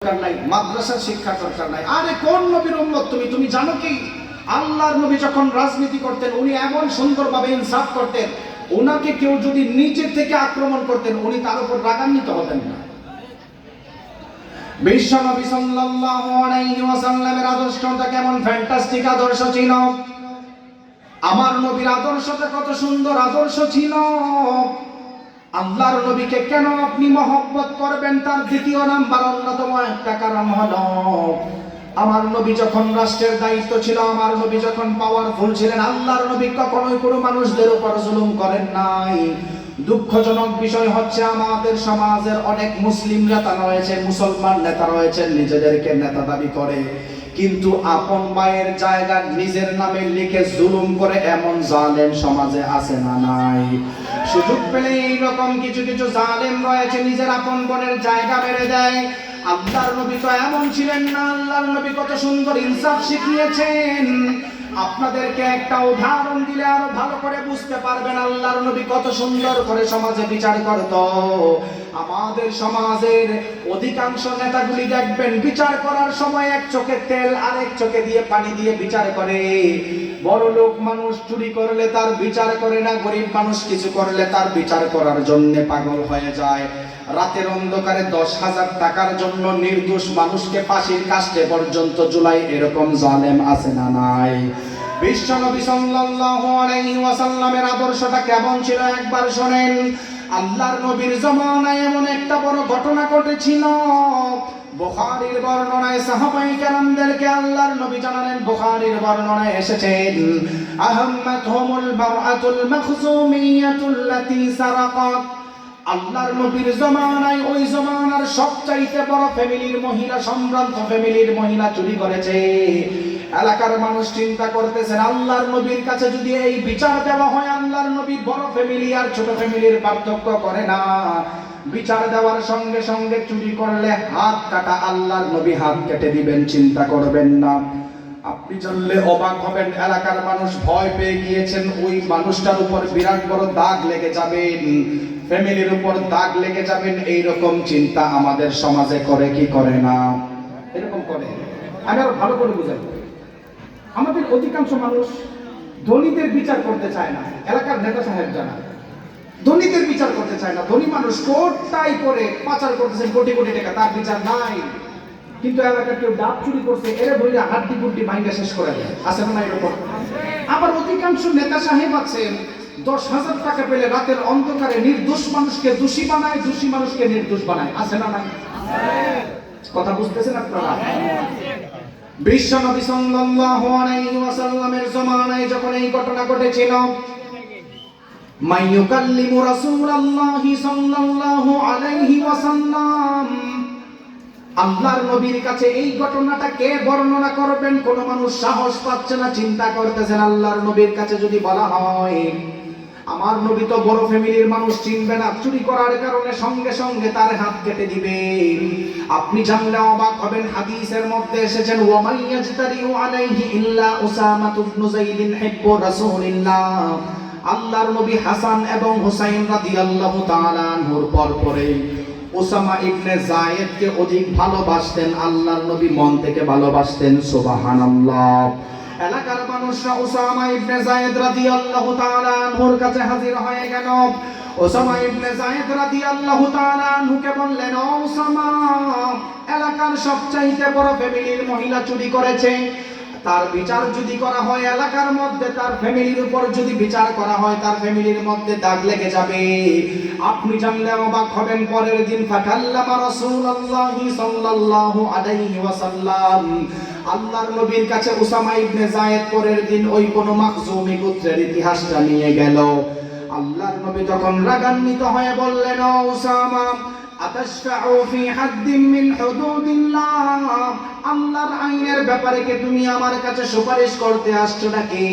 দরকার নাই দরকার নাই। আরে কোন নবীর তুমি? তুমি জানো কি? আল্লাহর নবী যখন রাজনীতি করতেন, উনি এমন সুন্দরভাবে ইনসাফ করতেন ওনাকে কেউ যদি থেকে আক্রমণ করতেন, উনি তার উপর রাগান্বিত হতেন না। বিশ্ব নবী সাল্লাল্লাহু আলাইহি ওয়াসাল্লামের আদর্শটা কেমন? ফ্যান্টাস্টিক আদর্শ ছিল। আমার নবীর আদর্শটা কত সুন্দর আদর্শ ছিল। আল্লাহর নবীকে কেন আপনি মহব্বত করবেন? তার দ্বিতীয় নাম্বার, অন্যতম একটা কারণ হলো, আমার নবী যখন রাষ্ট্রের দায়িত্ব ছিল, আমার নবী যখন পাওয়ারফুল ছিলেন, আল্লাহর নবী কখনোই কোনো মানুষদের উপর জুলুম করেন নাই। দুঃখজনক বিষয় হচ্ছে, আমাদের সমাজের অনেক মুসলিম নেতা রয়েছে, মুসলমান নেতা রয়েছেন নিজেদেরকে নেতা দাবি করে। কিন্তু আপন মায়ের জায়গা নিজের নামে লিখে জুলুম করে এমন জালেম সমাজে আছে না নাই। সুযোগ পেলে এইরকম কিছু কিছু জালেম রয়েছে, নিজের আপন বোনের জায়গা বেড়ে দেয়। আল্লাহর নবী তো এমন ছিলেন না, আল্লাহর নবী কত সুন্দর ইনসাফ শিখিয়েছেন। আপনাদেরকে একটা উদাহরণ দিলে আরও ভালো করে বুঝতে পারবেন আল্লাহর নবী কত সুন্দর করে সমাজে বিচার করত। আমাদের সমাজের অধিকাংশ নেতাগুলি দেখবেন বিচার করার সময় এক চোখে তেল, আরেক চোখে দিয়ে পানি দিয়ে বিচার করে। বড় লোক মানুষ চুরি করলে তার বিচার করে না, গরিব মানুষ কিছু করলে তার বিচার করার জন্য পাগল হয়ে যায়। রাতের অন্ধকারে দশ হাজার টাকার জন্য নির্দোষ মানুষকে ফাঁসির কাস্টে পর্যন্ত জুলাই এরকম জালেম আছে না নাই? বিশ্ব নবী সাল্লাল্লাহু আলাইহি ওয়াসাল্লামের আদর্শটা কেমন ছিল একবার শোনেন। আল্লাহর নবীর জমানায় এমন একটা বড় ঘটনা ঘটেছিল। বুখারীর বর্ণনায় সাহাবাই কেরামদেরকে আল্লাহর নবী জানালেন, বুখারীর বর্ণনায় এসেছেন, আহম্মাতহুমুল বারআতুল মাখজুমিয়াতুল্লাতী সারাকাত। আল্লাহর নবীর জমানায় ওই জমানার সবচাইতে বড় ফ্যামিলির মহিলা, সম্ভ্রান্ত ফ্যামিলির মহিলা চুরি করেছে। এলাকার মানুষ চিন্তা করতেছেন, আল্লাহর নবীর কাছে যদি এই বিচার দেওয়া হয়, আল্লাহর নবী বড় ফ্যামিলি আর ছোট ফ্যামিলির পার্থক্য করে না। বিচার দেওয়ার সঙ্গে সঙ্গে চুরি করলে হাত কাটা আল্লাহর নবী হাত কেটে দিবেন, চিন্তা করবেন না। আপনি জানলে অবাক হবেন, এলাকার মানুষ ভয় পেয়ে গিয়েছেন, ওই মানুষটার উপর বিরাট বড় দাগ লেগে যাবেন ফ্যামিলির উপর দাগ লেগে যাবেন এই রকম চিন্তা আমাদের সমাজে করে কি করে না? এরকম করে। আমি আরও ভালো করে বুঝাই। আমাদের অধিকাংশ মানুষ ধনীদের বিচার করতে চায় না। এলাকার নেতা সাহেব জানা। ধনীদের বিচার করতে চায় না। ধনী মানুষ কোটাই করে পাচার করতেছেন কোটি কোটি টাকা। তার বিচার নাই। কিন্তু এলাকার কেউ ডাব চুরি করছে, এরে বইলে হাড্ডি গুড্ডি ভাঙ্গা শেষ করে দেয়। আছে না এরকম? আবার অধিকাংশ নেতা সাহেব আছেন দশ হাজার টাকা পেলে রাতের অন্ধকারে নির্দোষ মানুষকে দোষী বানায়, দোষী মানুষকে নির্দোষ বানায়। আছে না নাই? কথা বুঝতেছেন আপনারা? বিশ্ব নবী সাল্লাল্লাহু আলাইহি ওয়াসাল্লামের জমানায় যখন এই ঘটনা ঘটেছিল মাইয়ুকাল্লিমু রাসূলুল্লাহি সাল্লাল্লাহু আলাইহি ওয়াসাল্লাম আল্লাহর নবীর কাছে এই ঘটনাটা কে বর্ণনা করবেন? কোন মানুষ সাহস পাচ্ছে না, চিন্তা করতেছেন আল্লাহর নবীর কাছে যদি বলা হয়। আমার নবী তো বড় ফ্যামিলির মানুষ, চিনবে না। চুরি করার কারণে সঙ্গে সঙ্গে তার হাত কেটে দিবে আপনি জানলে অবাক হবেন, হাদিসের মধ্যে এসেছেন ওয়ামাইয়াজতারিউ আলাইহি ইল্লা উসামা ইবনু যাইদিন হিব্বু রাসূলিল্লাহ। আল্লাহর নবী হাসান এবং হুসাইন রাদিয়াল্লাহু তাআলা আনহুর পর পরে ওসামা ইবনে জায়েদকে অধিক ভালোবাসতেন, আল্লাহর নবী মন থেকে ভালোবাসতেন, সুবহানাল্লাহ। এলাকার মানুষরা ওসামা ইবনে জায়েদ রাদিয়াল্লাহু তাআলা আনহুর কাছে হাজির হয়ে গেল। ওসামা ইবনে জায়েদ রাদিয়াল্লাহু তাআলা আনহুকে বললেন, ও ওসামা এলাকার সবচাইতে বড় ফ্যামিলির মহিলা চুরি করেছে। তার বিচার যদি করা হয় এলাকার মধ্যে, তার ফ্যামিলির উপর যদি বিচার করা হয়, তার ফ্যামিলির মধ্যে দাগ লেগে যাবে। আপনি জানলে অবাক হবেন, পরের দিন ফাকাল্লামা রাসূলুল্লাহি সাল্লাল্লাহু আলাইহি ওয়াসাল্লাম আল্লাহর নবীর কাছে উসামা ইবনে জায়েদ পরের দিন ওই কোন মাখজুমি গোত্রের ইতিহাসটা নিয়ে গেল। আল্লাহর নবী তখন রাগান্বিত হয়ে বললেন, ও উসামা আতাশফাউ ফি হাদ্দিন মিন হুদুদিল্লাহ। আল্লাহর আইনের ব্যাপারে কি তুমি আমার কাছে সুপারিশ করতে আসছো নাকি?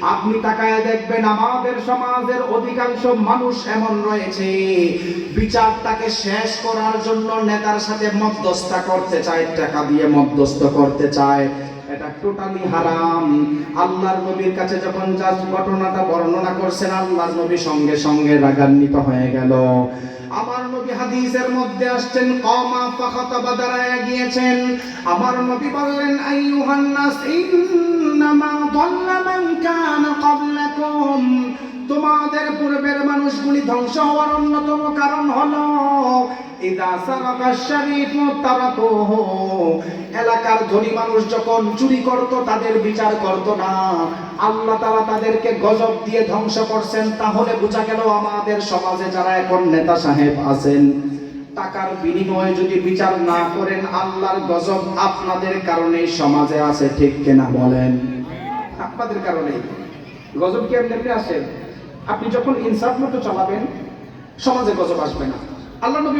আপনি তাকায় দেখবেন আমাদের সমাজের অধিকাংশ মানুষ এমন রয়েছে। বিচারটাকে শেষ করার জন্য নেতার সাথে মধ্যস্থতা করতে চায়, টাকা দিয়ে মধ্যস্থ করতে চায়। এটা টোটালি হারাম। আল্লাহর নবীর কাছে যখন জাস্ট ঘটনাটা বর্ণনা করছেন, আল্লাহর নবী সঙ্গে সঙ্গে রাগান্বিত হয়ে গেল। আমার নবী হাদিসের মধ্যে আসছেন, কমা ফাখাতাবা দাঁড়ায় গিয়েছেন। আমার নবী বললেন, আইয়ুহান নাস, ইন্নামা দাল্লা মান কানা ক্বাবলাকুম। তোমাদের পূর্বের মানুষগুলি ধ্বংস হওয়ার অন্যতম এলাকার ধনী মানুষ যখন চুরি করত, তাদের বিচার করত না। আল্লাহ তাআলা তাদেরকে গজব দিয়ে ধ্বংস করছেন, তাহলে বোঝা গেল আমাদের সমাজে যারা এখন নেতা সাহেব আছেন, টাকার বিনিময়ে যদি বিচার না করেন, আল্লাহর গজব আপনাদের কারণেই সমাজে আছে, ঠিক কিনা বলেন? আপনাদের কারণেই। গজব কি এমনি এমনি আসে আপনি যখন ইনসাফ মতো চালাবেন, সমাজে গজব আসবে না। আল্লাহ নবী